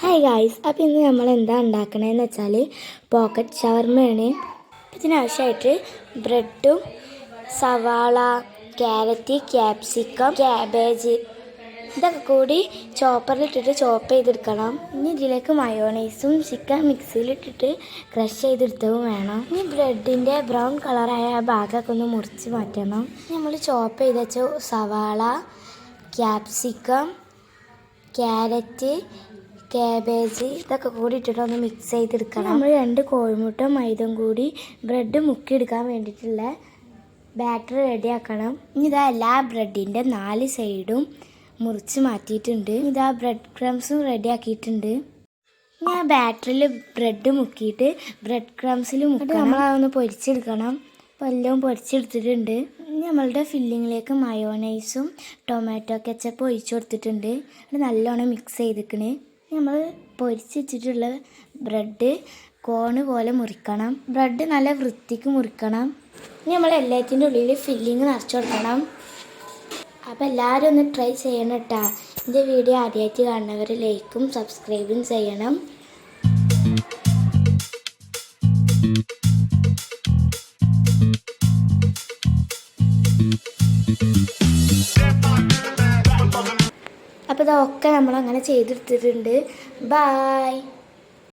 Hi guys അപ്പോൾ ഇന്ന് നമ്മൾ എന്താ ഉണ്ടാക്കണതെന്ന് വെച്ചാൽ പോക്കറ്റ് ഷവർമ്മയാണ് ഇതിനാവശ്യമായിട്ട് ബ്രെഡും സവാള ക്യാരറ്റ് ക്യാപ്സിക്കം ക്യാബേജ് ഇതൊക്കെ കൂടി ചോപ്പറിലിട്ടിട്ട് ചോപ്പ് ചെയ്തെടുക്കണം. ഇനി ഇതിലേക്ക് മയോണൈസും ചിക്കൻ മിക്സിയിലിട്ടിട്ട് ക്രഷ് ചെയ്തെടുത്തതും വേണം. ഇനി ബ്രെഡിന്റെ ബ്രൗൺ കളറായ ഭാഗമൊക്കെ ഒന്ന് മുറിച്ച് മാറ്റണം. നമ്മൾ ചോപ്പ് ചെയ്ത് വെച്ച സവാള ക്യാപ്സിക്കം ക്യാരറ്റ് കാബേജ് ഇതൊക്കെ കൂടി ഇട്ടിട്ട് ഒന്ന് മിക്സ് ചെയ്തെടുക്കണം. നമ്മൾ രണ്ട് കോഴിമുട്ട മൈദം കൂടി ബ്രെഡ് മുക്കിയെടുക്കാൻ വേണ്ടിയിട്ടുള്ള ബാറ്റർ റെഡിയാക്കണം ഇനി ഇതാ എല്ലാ ബ്രെഡിന്റെ നാല് സൈഡും മുറിച്ച് മാറ്റിയിട്ടുണ്ട്. ഇതാ ബ്രെഡ് ക്രംസും റെഡിയാക്കിയിട്ടുണ്ട് ഇനി ആ ബാറ്ററിൽ ബ്രെഡ് മുക്കിയിട്ട് ബ്രെഡ് ക്രംസിൽ മുക്കി നമ്മളതൊന്ന് പൊരിച്ചെടുക്കണം. അപ്പോൾ എല്ലാം പൊരിച്ചെടുത്തിട്ടുണ്ട്. ഇനി നമ്മളുടെ ഫില്ലിങ്ങിലേക്ക് മയോണൈസും ടൊമാറ്റോ കെച്ചപ്പ് ഒഴിച്ചു കൊടുത്തിട്ടുണ്ട്. അത് നല്ലോണം മിക്സ് ചെയ്തിക്കണ്. നമ്മൾ പൊരിച്ച് വെച്ചിട്ടുള്ള ബ്രെഡ് കോണ് പോലെ മുറിക്കണം. ബ്രെഡ് നല്ല വൃത്തിക്ക് മുറിക്കണം. ഇനി നമ്മൾ എല്ലാത്തിന്റെ ഉള്ളിൽ ഫില്ലിങ് നിറച്ച് കൊടുക്കണം. അപ്പോൾ എല്ലാവരും ഒന്ന് ട്രൈ ചെയ്യണം കേട്ടോ. എന്റെ വീഡിയോ ആദ്യമായിട്ട് കാണുന്നവർ ലൈക്കും സബ്സ്ക്രൈബും ചെയ്യണം. അപ്പോൾ ഇതൊക്കെ നമ്മളങ്ങനെ ചെയ്തെടുത്തിട്ടുണ്ട്. ബായ്